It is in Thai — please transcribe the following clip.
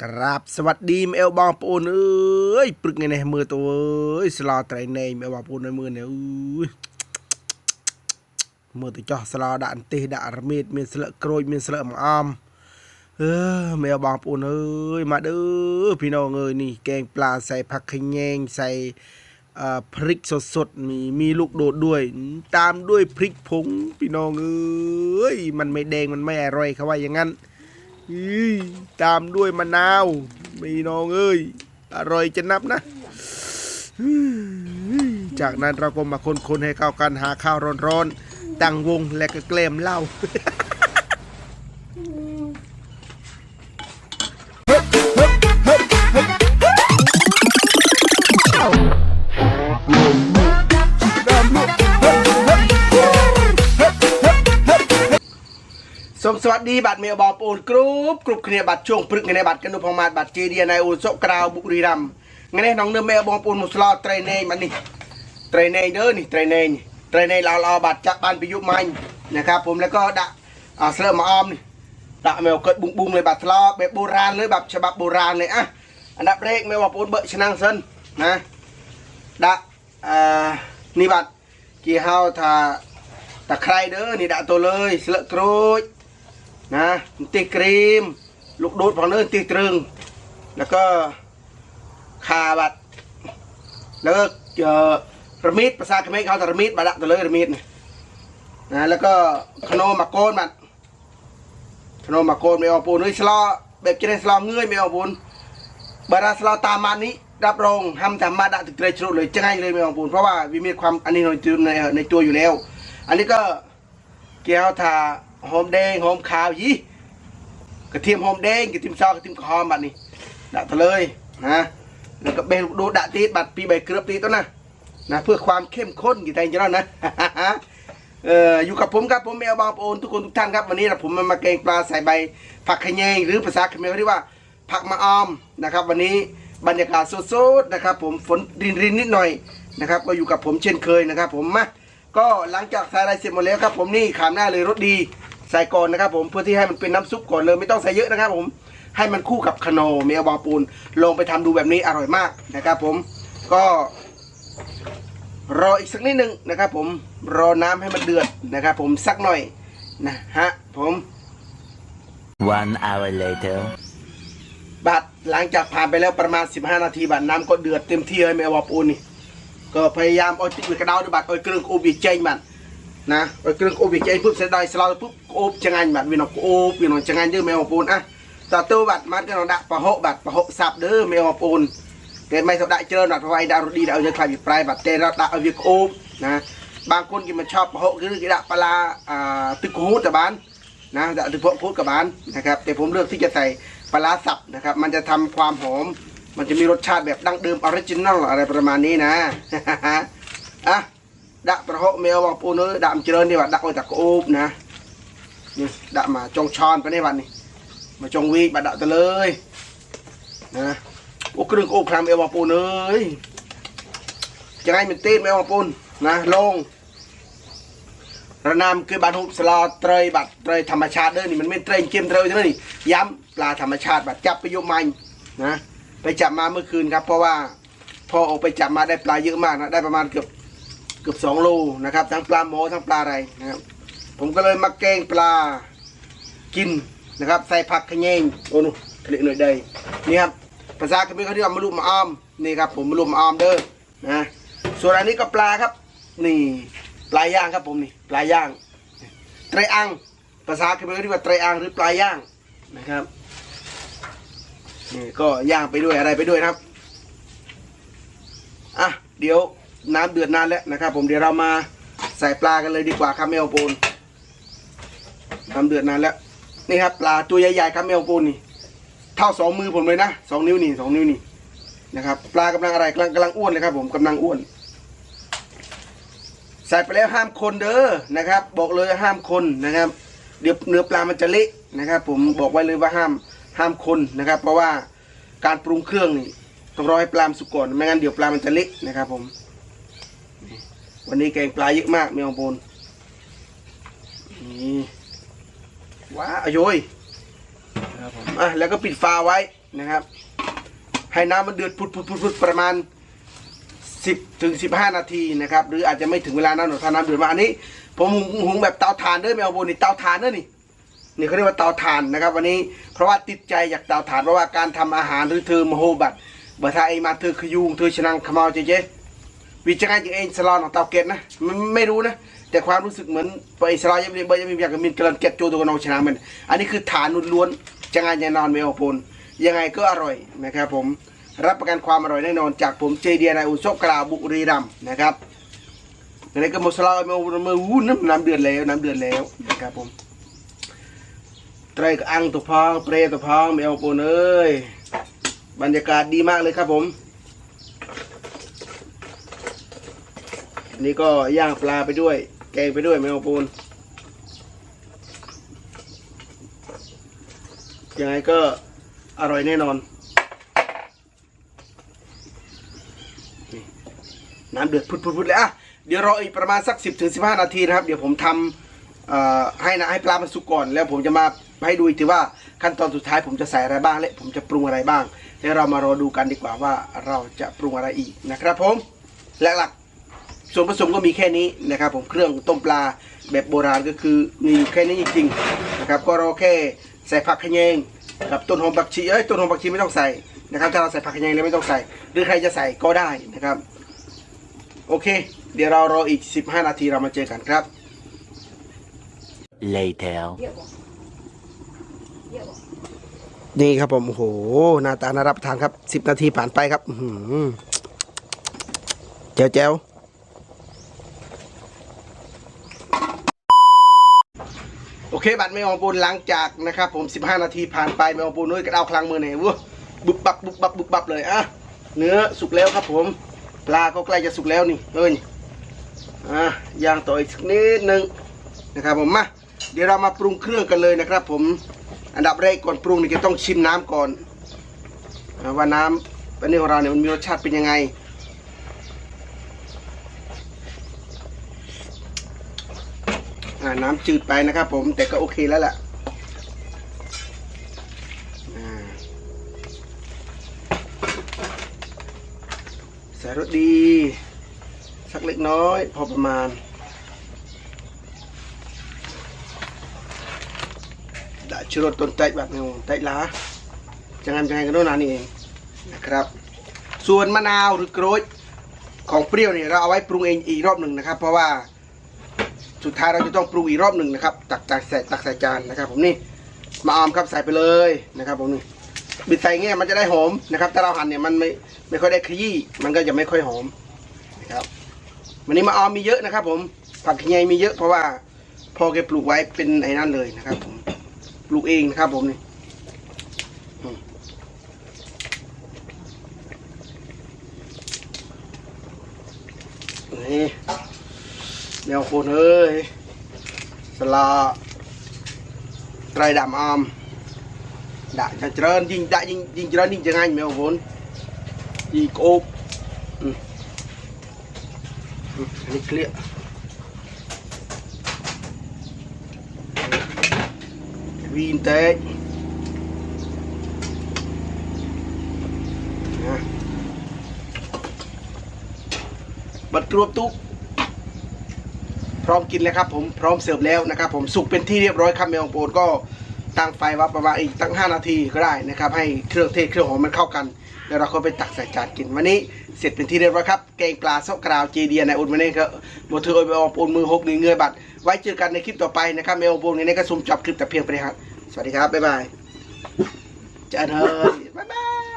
ครับสวัสดีแมวบองปูนเอ้ยปรึกไงเนี่ยมือตัวเอ้ยสลอไตรเนยแมวบองปูนในมือเนี่ยอุ้ยมือตัวจ่อสลอด่านเตะด่านระเมิดมีสละโกรยมีสละหมออมเออแมวบองปูนเอ้ยมาเด้อพี่น้องเอ้ยนี่แกงปลาใส่ผักขะแยงใส่พริกสดๆมีมีลูกโดดด้วย ตามด้วยพริกผงพี่น้องเอ้ยมันไม่แดงมันไม่อร่อยเขาว่าอย่างนั้น ตามด้วยมะนาว มีน้องเอ้ย อร่อยจะนับนะ จากนั้นเราก็มาคนๆให้เข้ากันหาข้าวร้อนๆตั้งวงและก็เกลมเหล้า ในบัตรกันนุพงมาศบัตรเจเดียในอุโสกราวบุรีรัมย์งั้นให้น้องเนื้อเมียบอปูนมุสลอเทรนเนมันนี่เทรนเนเด้อนี่เทรนเนเทรนเนเราเราบัตรจากบ้านพิยุมันนะครับผมแล้วก็ดะอ่าเสริมมาออมนี่ดะเมลเกิดบุ้งบุ้งเลยบัตรทะเลาะแบบโบราณเลยแบบฉบับโบราณเลยอ่ะอันดับแรกเมียบอปูนเบอร์ชนังเซนนะดะอ่านี่บัตรกี่เฮาถ้าตะไคร้เด้อ นะตีครีม ลูกดูดของเนื้อตีตรึง แล้วก็คาบัดแล้วก็เอ่อระมิดภาษาเขมรเขาจะระมิดบัดละตัวเลยระมิดนะแล้วก็ขนมมาโกนบัดขนมมาโกนไม่เอาปูนนี่สลอแบบจะได้สลอเงยไม่เอาปูนบาราสลอตามมานี้รับรองห้ามทำมาดะติดเตรชรุเลยจะง่ายเลยไม่เอาปูนเพราะว่าวิมีความอันนี้ในในในตัวอยู่แล้ว อันนี้ก็แก้วทา หอมแดงหอมขาวยี่กระเทียมหอมแดงกระเทียมซอกระเทียมหอมบัดนี้ดัดเลยนะแล้วก็เบลดูดัดตีบัดปีใบเกลือตีต้นนะนะเพื่อความเข้มข้นกี่ใจจะแล้วนะเอออยู่กับผมครับผมแมวบางโอนทุกคนทุกท่านครับวันนี้นะผมมามาแกงปลาใส่ใบผักขะแยงหรือภาษาเขมรเรียกว่าผักมะออมนะครับ วันนี้บรรยากาศสดๆนะครับ ผมฝนรินรินๆนิดหน่อยนะครับ ก็อยู่กับผมเช่นเคยนะครับ ผมมาก็หลังจากใส่อะไรเสร็จหมดแล้วครับ ผมนี่ขามหน้าเลยรสดี ใส่ก่อนนะครับผมเพื่อที่ให้มันเป็นน้ำซุปก่อนเลยไม่ต้องใส่เยอะนะครับผมให้มันคู่กับขนมเมลบางปูนลองไปทำดูแบบนี้อร่อยมากนะครับผมก็รออีกสักนิดหนึ่งนะครับผมรอน้ำให้มันเดือดนะครับผมสักหน่อยนะฮะผม One hour later. บัดหลังจากผ่านไปแล้วประมาณ 15 นาทีบัดน้ำก็เดือดเต็มที่เลยไม่เอาปูนนี่ก็พยายามเอาติ๊กไว้กระดาวด้วยบัดเอาเครื่องโอบอีกเจงบัด นะเอาเครื่องโอบอีกเจงปุ๊บเสร็จได้สลาปุ๊บโอบจังงันบัดวินอาโอบวินอาจังงันเยอะไม่เอาปูนอะต่อตัวบัดมันก็เราดะปะโหบัดปะโหสับเด้อไม่เอาปูนแต่ไม่สดได้เจอหน่อยเพราะว่าไอ้ดาวดีดาวจะคลายปลายบัดแต่เราดะเอาวิโอบนะบางคนกินมันชอบปะโหคือกินดะปลาอ่าตึกหูแต่บ้านนะจะถึงพูดกับบ้านนะครับแต่ผมเลือกที่จะใส่ปลาสับนะครับมันจะทำความหอมมันจะมีรสชาติแบบดั้งเดิมออริจินัลอะไรประมาณนี้นะอะ ดะประโหเมลบอกปูนื้อดะมนเจริญดีกว่าดะโอจากโอบนะนี่ดะมาจงชอนไปในวันนี้ มาจงวีกมาดะตะเลยนะโอ้เครื่องโอบครามเอลบอกปูนื้อจะให้มันตีนเมลบอกปูนนะลง ระนามคือบานหุบสลอเตรยบัดเตรยธรรมชาติเด้อนี่มันไม่เตรยเกมเตรยเท่านั้นนี่ย้ำปลาธรรมชาติบัดจับไปโยมมันนะไปจับมาเมื่อคืนครับ เพราะว่าพอออกไปจับมาได้ปลาเยอะมากนะได้ประมาณเกือบ เกือบสองโลนะครับ ทั้งปลาโมทั้งปลาอะไรนะครับ ผมก็เลยมาแกงปลากินนะครับ ใส่ผักขยงโอ้โหคลิกหน่อยได้นี่ครับภาษาเขมรเขาเรียกว่ามะลุมออมนี่ครับ ผมมะลุมออมเด้อนะส่วนอันนี้ก็ปลาครับ นี่ปลาย่างครับผมนี่ปลาย่างไตรอังภาษาเขมรเขาเรียกว่าไตรอังหรือปลาย่างนะครับนี่ก็ย่างไปด้วยอะไรไปด้วยนะครับอะเดี๋ยว น้ำเดือดนานแล้วนะครับ ผมเดี๋ยวเรามาใส่ปลากันเลยดีกว่าครับแมวปูนน้ำเดือดนานแล้วนี่ครับปลาตัวใหญ่ๆครับแมวปูนนี่เท่าสองมือผมเลยนะสองนิ้วนี่สองนิ้วนี่นะครับ ปลากำลังอะไรกำลังกำลังอ้วนเลยครับ ผมกำลังอ้วน ใส่ไปแล้วห้ามคนเด้อนะครับ บอกเลยห้ามคนนะครับ เดี๋ยวเนื้อปลามันจะเละนะครับ ผมบอกไว้เลยว่าห้ามห้ามคนนะครับ เพราะว่าการปรุงเครื่องนี่ต้องรอให้ปลามสุกก่อนไม่งั้นเดี๋ยวปลามันจะเละนะครับ ผม วันนี้แกงปลาเยอะมากไม่เอาปนนี่ว้าอโยยครับผมอะแล้วก็ปิดฝาไว้นะครับ ให้น้ำมันเดือดพุดๆๆๆประมาณ 10ถึง15 นาทีนะครับ หรืออาจจะไม่ถึงเวลานั้นหรอกถ้าน้ำเดือดมากอันนี้ ผมหุงหุงแบบเตาถ่านเด้อไม่เอาโบนี่เตาถ่านเด้อนี่นี่เขาเรียกว่าเตาถ่านนะครับ วันนี้เพราะว่าติดใจอยากเตาถ่านเพราะว่าการทำอาหารหรือเธอมโหบัตบัตาไอมาเธอขยุงเธอชนังขมาวเจเจ วิจัยจะเองสลอนของเตาเกตนะมันไม่รู้นะ แต่ความรู้สึกเหมือนไปสลอนยังมียังมีอยากมีกระเก็ตโจตัวกัน้องชนะมัน อันนี้คือฐานล้วนๆจะงานยานอนไม่เอนยังไงก็อร่อยนะครับผมรับประกันความอร่อยแน่นอนจากผมเจเดียนายอุศกกลาบุรีรัมนะครับในกระมสลามามาวุ้นน้ำเดือดแล้วน้ำเดือดแล้วนะครับผมไตรกอังตัวพองเปรย์ตัวพองไม่เอนเอ้ยบรรยากาศดีมากเลยครับผม นนี้ก็ย่างปลาไปด้วย แกงไปด้วยไม่เอาปนยังไงก็อร่อยแน่นอน น้ำเดือดพุดๆๆเลยอะเดี๋ยวรออีกประมาณสัก 10ถึง15 นาทีนะครับ เดี๋ยวผมทำให้นะให้ปลามันสุกก่อน แล้วผมจะมาให้ดูอีกทีว่าขั้นตอนสุดท้ายผมจะใส่อะไรบ้างและผมจะปรุงอะไรบ้าง เดี๋ยวเรามารอดูกันดีกว่าว่าเราจะปรุงอะไรอีกนะครับผมและหลัก ส่วนผสมก็มีแค่นี้นะครับผมเครื่องต้มปลาแบบโบราณก็คือมีอยู่แค่นี้จริงๆนะครับก็รอแค่ใส่ผักขะแยงกับต้นหอมผักชีเอ้ยต้นหอมผักชีไม่ต้องใส่นะครับถ้าเราใส่ผักขะแยงแล้วไม่ต้องใส่ หรือใครจะใส่ก็ได้นะครับ โอเค เดี๋ยวเรารออีก 15 นาทีเรามาเจอกันครับ Later. นี่ครับผมโอ้โหหน้าตาน่ารับประทานครับ 10 นาทีผ่านไปครับ อื้อหือแจ๋วแจ๋วโอ เคบัตรไม่ออกปูนหลังจากนะครับผม 15 นาทีผ่านไปไม่ออกปูนนุ้ยกระเดาคลังมือไหนวัวบุบบับบุบบับบุบบับเลยอะเนื้อสุกแล้วครับผม ปลาก็ใกล้จะสุกแล้วนี่เอ้ยอะย่างต่ออีกสักนิดนึงนะครับผมมาเดี๋ยวเรามาปรุงเครื่องกันเลยนะครับผมอันดับแรกก่อนปรุงนี่จะต้องชิมน้ำก่อนว่าน้ำอันนี้ของเราเนี่ยมันมีรสชาติเป็นยังไง น้ำจืดไปนะครับ ผมแต่ก็โอเคแล้วแหละอ่าใส่รสดี สักเล็กน้อย พอประมาณ đã chưa rồi tồn tại bạn nghèo tại lá chẳng em chẳng hay cái đó là นี่เองนะครับ ส่วนมะนาวหรือโกรยของเปรี้ยวเนี่ยเราเอาไว้ปรุงเองอีกรอบหนึ่งนะครับ เพราะว่า สุดท้ายเราจะต้องปรุงอีกรอบหนึ่งนะครับ ตักตักใส่ตักใส่จานนะครับ ผมนี่มาออมครับใส่ไปเลยนะครับ ผมนี่บิดใส่เงี้ยมันจะได้หอมนะครับถ้าเราหั่นเนี่ยมันไม่ไม่ค่อยได้ขยี้มันก็จะไม่ค่อยหอมนะครับวันนี้มาออมมีเยอะนะครับ ผมผักขยายมีเยอะเพราะว่าพ่อแกปลูกไว้เป็นไอ้นั่นเลยนะครับ ผมปลูกเองนะครับ ผมนี่อืมนี่ แมวโคนเอ้ยสลาไตรดำออม đã cho trơn dinh đã dinh dinh trơn dinh chẳng anh mèo vốn gì cô ừ. Ừ, lịch liệ viên tế Nè. บัตรรวบตุ๊กพ ร้อมกินแล้วครับผมพร้อมเสิร์ฟแล้วนะครับผมสุกเป็นที่เรียบร้อยครับเมลองโปนก็ตั้งไฟไว้ประมาณอีกตั้ง 5 นาทีก็ได้นะครับให้เครื่องเทศเครื่องหอมมันเข้ากันแล้วเราก็ไปตักใส่จานกินวันนี้เสร็จเป็นที่เรียบร้อยครับแกงปลาซอกกราวเจเดียในอุ่นมาเนี่ยครับบทเธอเอาไปออกปูนมือหกหนึ่งเงยบัตรไว้เจอกันในคลิปต่อไปนะครับเมลองโปนในนี้ก็ซุ่มจับคลิปแต่เพียงไปครับสวัสดีครับบ๊ายบายเจอกันเถอะบ๊ายบาย